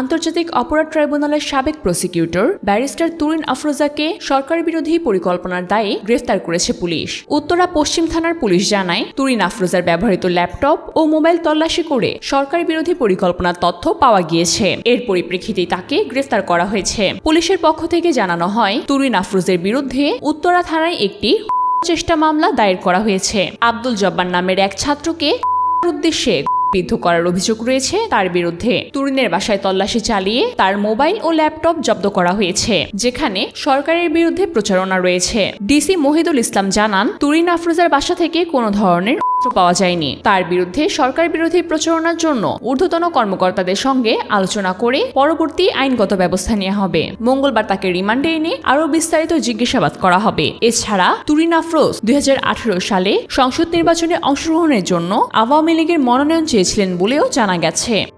আন্তর্জাতিক অপরাধ ট্রাইব্যুনালের সাবেক প্রসিকিউটর ব্যারিস্টার তুরিন আফরোজাকে সরকার বিরোধী পরিকল্পনার দায়ে গ্রেফতার করেছে পুলিশ। উত্তরা পশ্চিম থানার পুলিশ জানায়, তুরিন আফরোজার ব্যবহৃত ল্যাপটপ ও মোবাইল তল্লাশি করে সরকার বিরোধী পরিকল্পনার তথ্য পাওয়া গিয়েছে। এর পরিপ্রেক্ষিতেই তাকে গ্রেফতার করা হয়েছে। পুলিশের পক্ষ থেকে জানানো হয়, তুরিন আফরোজের বিরুদ্ধে উত্তরা থানায় একটি চেষ্টা মামলা দায়ের করা হয়েছে। আব্দুল জব্বার নামের এক ছাত্রকে উদ্দেশ্যে বিদ্ধ করার অভিযোগ রয়েছে। তার বিরুদ্ধে তুরিনের বাসায় তল্লাশি চালিয়ে তার মোবাইল ও ল্যাপটপ জব্দ করা হয়েছে, যেখানে সরকারের বিরুদ্ধে প্রচারণা রয়েছে। ডিসি মহিদুল ইসলাম জানান তুরিন আফরোজার বাসা থেকে কোনো ধরনের পাওয়া যায়নি। তার বিরুদ্ধে সরকার বিরোধী প্রচারণার জন্য ঊর্ধ্বতন কর্মকর্তাদের সঙ্গে আলোচনা করে পরবর্তী আইনগত ব্যবস্থা নেওয়া হবে। মঙ্গলবার তাকে রিমান্ডে এনে আরও বিস্তারিত জিজ্ঞাসাবাদ করা হবে। এছাড়া তুরিন আফরোজ দুই হাজার আঠারো সালে সংসদ নির্বাচনে অংশগ্রহণের জন্য আওয়ামী লীগের মনোনয়ন চেয়েছিলেন বলেও জানা গেছে।